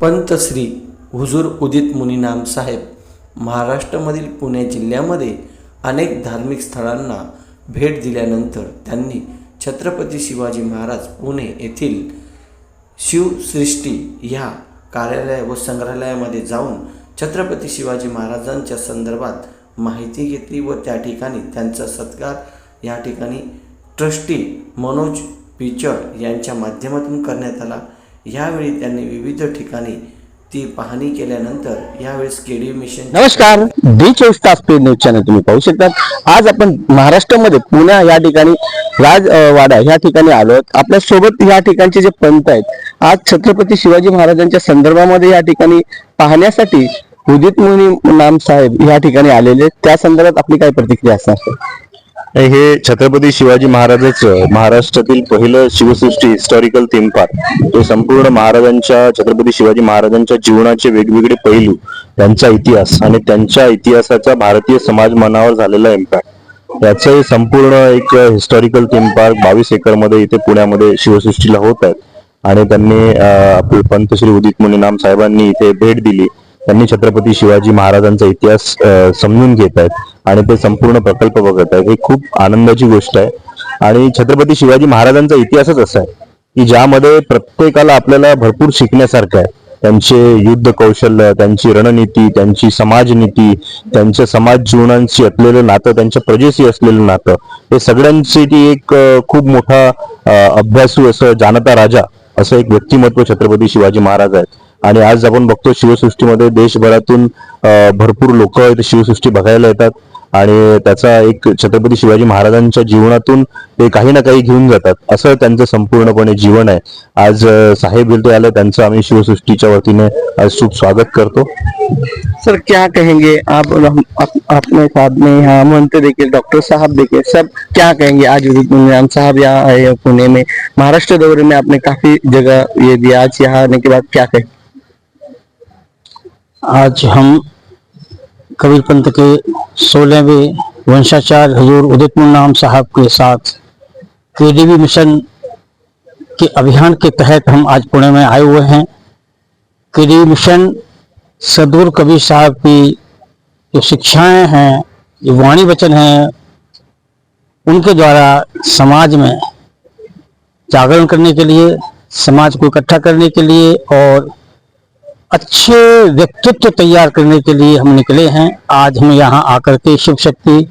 पंत श्री हुजूर उदित मुनीनाम साहेब महाराष्ट्रामधील पुणे जिल्ह्यामध्ये अनेक धार्मिक स्थळांना भेट दिल्यानंतर त्यांनी छत्रपती शिवाजी महाराज पुणे येथील शिवसृष्टी ह्या कार्यालय व संग्रहालयामध्ये जाऊन छत्रपती शिवाजी महाराजांच्या संदर्भात माहिती घेतली व त्या ठिकाणी त्यांचा सत्कार या ठिकाणी ट्रस्टी मनोज पिचड यांच्या माध्यमातून करण्यात आला. यावेळी त्यांनी विविध ठिकाणी ती पाहणी केल्यानंतर यावेळेस केडी मिशन नमस्कार. डी चोवीस तास पेड न्यूज चॅनल तुम्ही पाहू शकता. आज आपण महाराष्ट्रामध्ये पुण्या या ठिकाणी राज वाडा या ठिकाणी आलो आहोत. आपल्यासोबत या ठिकाणचे जे पंत आहेत आज छत्रपती शिवाजी महाराजांच्या संदर्भामध्ये या ठिकाणी पाहण्यासाठी उदित मुनी नाम साहेब या ठिकाणी आलेले आहेत. त्या संदर्भात आपली काय प्रतिक्रिया असणार? हे छत्रपती शिवाजी महाराजच महाराष्ट्रातील पहिलं शिवसृष्टी हिस्टॉरिकल थीम पार्क हे संपूर्ण महाराजांच्या छत्रपती शिवाजी महाराजांच्या जीवनाचे वेगवेगळे पैलू त्यांचा इतिहास आणि त्यांच्या इतिहासाचा भारतीय समाज मनावर झालेला इम्पॅक्ट याचं संपूर्ण एक हिस्टॉरिकल थीम पार्क बावीस एकरमध्ये इथे पुण्यामध्ये शिवसृष्टीला होत आहेत आणि त्यांनी आपले पंत श्री उदित मुनीनाम साहेबांनी इथे भेट दिली. त्यांनी छत्रपती शिवाजी महाराजांचा इतिहास समजून घेत आहेत. आणि ते संपूर्ण प्रकल्प बघत आहेत हे खूप आनंदाची गोष्ट आहे. आणि छत्रपती शिवाजी महाराजांचा इतिहासच असा आहे की ज्यामध्ये प्रत्येकाला आपल्याला भरपूर शिकण्यासारखं आहे. त्यांचे युद्ध कौशल्य त्यांची रणनीती त्यांची समाजनीती त्यांच्या समाज जीवनांशी असलेलं नातं त्यांच्या प्रजेशी असलेलं नातं हे सगळ्यांसाठी एक खूप मोठा अभ्यासू असं जानता राजा असं एक व्यक्तिमत्व छत्रपती शिवाजी महाराज आहेत. आणि आज आपण बघतो शिवसृष्टीमध्ये देशभरातून भरपूर लोक शिवसृष्टी बघायला येतात. आणि त्याचा एक छत्रपती शिवाजी महाराजांच्या जीवनातून ते काही ना काही घेऊन जातात. असं त्यांचं संपूर्णपणे जीवन आहे. आज साहेब गिलटे आलं त्यांचं आम्ही शिवसृष्टीच्या वतीने आज खूप स्वागत करतो. सर क्या कहेंगे? आप आप- अपने साथ में यहाँ मंत्री देखिए डॉक्टर साहब देखिए सब क्या कहेंगे? आज राम साहब यहाँ आए पुणे में। महाराष्ट्र दौरे में आपने काफी जगह ये दिया आज यहाँ आने के बाद क्या कहेंगे आज हम कबीर पंथ के सोलहवें वंशाचार्य हजूर उदित नाम साहब के साथ केडीबी मिशन के अभियान के तहत हम आज पुणे में आए हुए हैं। केडीबी मिशन सदगुरु कबीर साहब की जो शिक्षाएँ हैं, जो वाणी वचन हैं, उनके द्वारा समाज में जागरण करने के लिए, समाज को इकट्ठा करने के लिए और अच्छे व्यक्तित्व तैयार करने के लिए हम निकले हैं। आज हम यहाँ आकर के शिव शक्ति,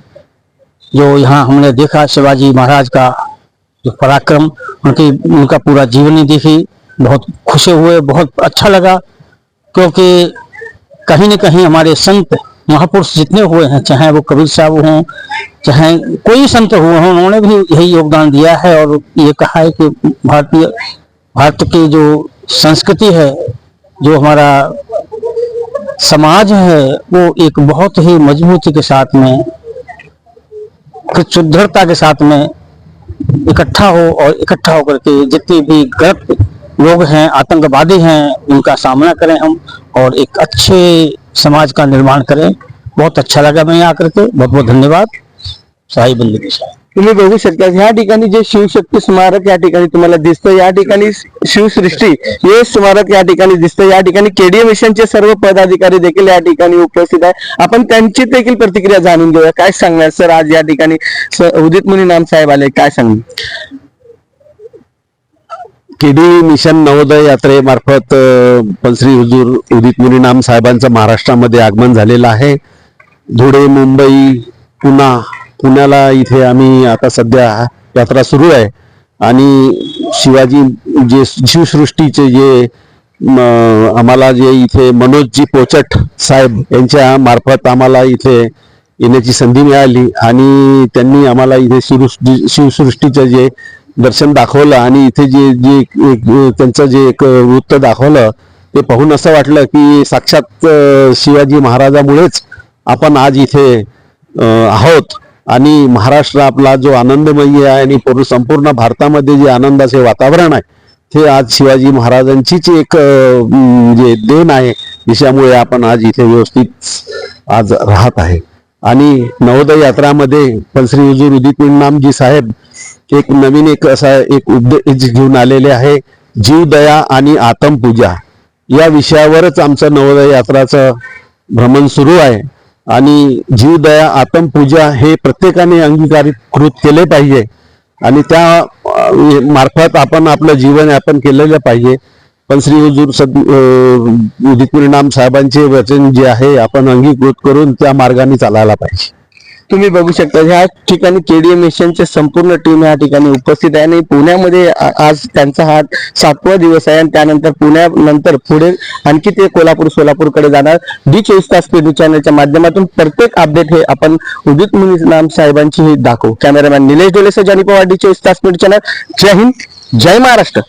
जो यहाँ हमने देखा शिवाजी महाराज का जो पराक्रम, उनकी, उनका पूरा जीवनी देखी, बहुत खुश हुए, बहुत अच्छा लगा, क्योंकि कहीं न कहीं हमारे संत महापुरुष जितने हुए हैं, चाहे वो कबीर साहब हों, चाहे कोई संत हुए हों, उन्होंने भी यही योगदान दिया है और ये कहा है कि भारतीय, भारत की जो संस्कृति है जो हमारा समाज है, वो एक बहुत ही मजबूती के साथ में सुदृढ़ता के साथ में इकट्ठा हो और इकट्ठा होकर के जितने भी गलत लोग हैं, आतंकवादी हैं, उनका सामना करें हम और एक अच्छे समाज का निर्माण करें। बहुत अच्छा लगा मैं यहाँ आकर के। बहुत बहुत धन्यवाद। साई बंदी के साथ। तुम्ही बघू शकता ह्या ठिकाणी जे शिवशक्ती स्मारक या ठिकाणी तुम्हाला दिसतं या ठिकाणी शिवसृष्टी हे स्मारक या ठिकाणी दिसतं या ठिकाणी केडीए मिशनचे सर्व पदाधिकारी देखील या ठिकाणी उपस्थित आहे आपण त्यांची देखील प्रतिक्रिया जाणून घेऊया. काय सांगणार सर आज या ठिकाणी? उदित मुनी नाम साहेब आले. काय सांगणार? केडी मिशन नवोदय यात्रेमार्फत अ, श्री हुजूर उदित मुनीनाम साहेबांचं महाराष्ट्रामध्ये आगमन झालेलं आहे. धुळे मुंबई पुणा पुण्याला इथे आम्ही आता सध्या यात्रा सुरू आहे. आणि शिवाजी जे शिवसृष्टीचे जे आम्हाला जे इथे मनोजजी पोचट साहेब यांच्या मार्फत आम्हाला इथे येण्याची संधी मिळाली आणि त्यांनी आम्हाला इथे शिवसृष्टी शिवसृष्टीचं जे दर्शन दाखवलं आणि इथे जे जे एक त्यांचं जे एक वृत्त दाखवलं ते पाहून असं वाटलं की साक्षात शिवाजी महाराजामुळेच आपण आज इथे आहोत. आणि महाराष्ट्र आपला जो आनंदमयी आहे आणि पूर्ण संपूर्ण भारतामध्ये जे आनंदाचे वातावरण आहे ते आज शिवाजी महाराजांचीच एक म्हणजे देण आहे. दिशामुळे आपण आज इथे व्यवस्थित आज राहत आहे. आणि नवोदय यात्रामध्ये पंश्री हुजूर उदित नामजी साहेब एक नवीन एक असा एक उपदेश घेऊन आलेले आहे जीवदया आणि आत्मपूजा. या विषयावरच आमचं नवोदय यात्राचं भ्रमण सुरू आहे. आणि जीवदया आत्मपूजा हे प्रत्येकाने अंगीकारीकृत केले पाहिजे. आणि त्या मार्फत आपण आपलं जीवन यापन केलेलं पाहिजे. पण श्री हुजूर सद उदित परिणाम साहेबांचे वचन जे आहे आपण अंगीकृत करून त्या मार्गाने चालायला पाहिजे. तुम्ही बघू शकता ह्या ठिकाणी केडीए मिशनचे संपूर्ण टीम या ठिकाणी उपस्थित आहे. आणि पुण्यामध्ये आज त्यांचा हा सातवा दिवस आहे. आणि त्यानंतर पुण्यानंतर पुढे आणखी ते कोल्हापूर सोलापूरकडे जाणार. डी चोवीस तास पेडू चॅनलच्या माध्यमातून प्रत्येक अपडेट हे आपण उदित मुनी नाम साहेबांची हे दाखवू. कॅमेरामॅन निलेश डोलेसर जानी पवार डी चोवीस तास पेडू चॅनल जय हिंद जय महाराष्ट्र.